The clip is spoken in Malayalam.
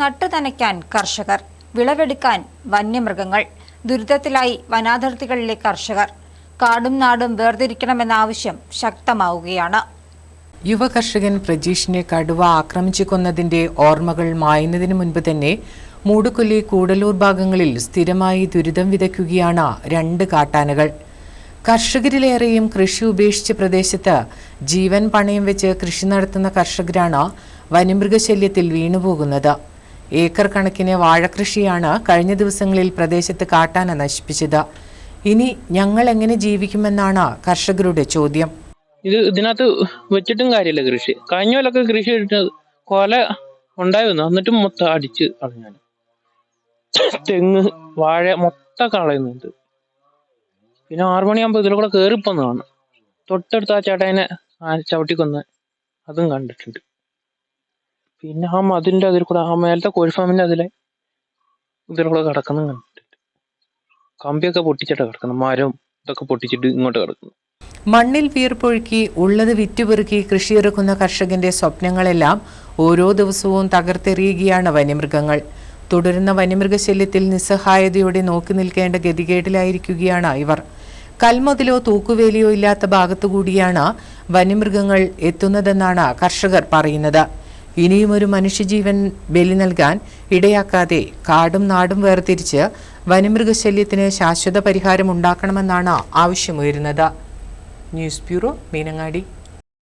നട്ടുനനയ്ക്കാൻ കർഷകർ വിളവെടുക്കാൻ വന്യമൃഗങ്ങൾ ദുരിതത്തിലായി വനാതിർത്തികളിലെ കർഷകർ കാടും നാടും വേർതിരിക്കണമെന്ന ആവശ്യം ശക്തമാവുകയാണ്. യുവ കർഷകൻ പ്രജീഷിനെ കടുവ ആക്രമിച്ചു കൊന്നതിന്റെ ഓർമ്മകൾ മായുന്നതിന് മുൻപ് തന്നെ മൂടുകൊല്ലി കൂടലൂർ ഭാഗങ്ങളിൽ സ്ഥിരമായി ദുരിതം വിതയ്ക്കുകയാണ് രണ്ട് കാട്ടാനകൾ. കർഷകരിലേറെയും കൃഷി ഉപേക്ഷിച്ച പ്രദേശത്ത് ജീവൻ പണയം വെച്ച് കൃഷി നടത്തുന്ന കർഷകരാണ് വന്യമൃഗശല്യത്തിൽ വീണുപോകുന്നത്. ഏക്കർ കണക്കിന് വാഴകൃഷിയാണ് കഴിഞ്ഞ ദിവസങ്ങളിൽ പ്രദേശത്ത് കാട്ടാന നശിപ്പിച്ചത്. ഇനി ഞങ്ങൾ എങ്ങനെ ജീവിക്കുമെന്നാണ് കർഷകരുടെ ചോദ്യം. ഇത് ഇതിനകത്ത് വെച്ചിട്ടും കാര്യമില്ല കൃഷി. കഴിഞ്ഞ കൊല്ലൊക്കെ കൃഷി ഇട്ടത് കൊല ഉണ്ടായിരുന്നു. എന്നിട്ടും മൊത്തം അടിച്ച് കളഞ്ഞാൽ തെങ്ങ് വാഴ മൊത്തം കളയുന്നുണ്ട്. പിന്നെ ആറു മണിയാകുമ്പോൾ ഇതിലൂടെ കൂടെ കയറിപ്പോന്ന് കാണാം തൊട്ടടുത്ത ആ ചേട്ടനെ ചവിട്ടിക്കൊന്ന് അതും കണ്ടിട്ടുണ്ട്. പിന്നെ ആ മതിന്റെ അതിൽ കൂടെ ആ മേലത്തെ കോഴിഫാമിന്റെ അതിലെ ഇതിൽ കൂടെ കിടക്കുന്നതും കണ്ടിട്ടുണ്ട് കമ്പിയൊക്കെ പൊട്ടിച്ചിട്ടാണ് കിടക്കുന്നത്. മരം ഇതൊക്കെ പൊട്ടിച്ചിട്ട് ഇങ്ങോട്ട് കിടക്കുന്നു. മണ്ണിൽ വീർപ്പൊഴുക്കി ഉള്ളത് വിറ്റുപെറുക്കി കൃഷിയിറക്കുന്ന കർഷകന്റെ സ്വപ്നങ്ങളെല്ലാം ഓരോ ദിവസവും തകർത്തെറിയുകയാണ് വന്യമൃഗങ്ങൾ. തുടരുന്ന വന്യമൃഗശല്യത്തിൽ നിസ്സഹായതയോടെ നോക്കി നിൽക്കേണ്ട ഗതികേട്ടിലായിരിക്കുകയാണ് ഇവർ. കൽമുതലോ തൂക്കുവേലിയോ ഇല്ലാത്ത ഭാഗത്തുകൂടിയാണ് വന്യമൃഗങ്ങൾ എത്തുന്നതെന്നാണ് കർഷകർ പറയുന്നത്. ഇനിയും ഒരു മനുഷ്യജീവൻ ബലി നൽകാൻ ഇടയാക്കാതെ കാടും നാടും വേർതിരിച്ച് വനമൃഗശല്യത്തിന് ശാശ്വത പരിഹാരം ഉണ്ടാക്കണമെന്നാണ് ആവശ്യമുയരുന്നത്. News bureau Meenangadi.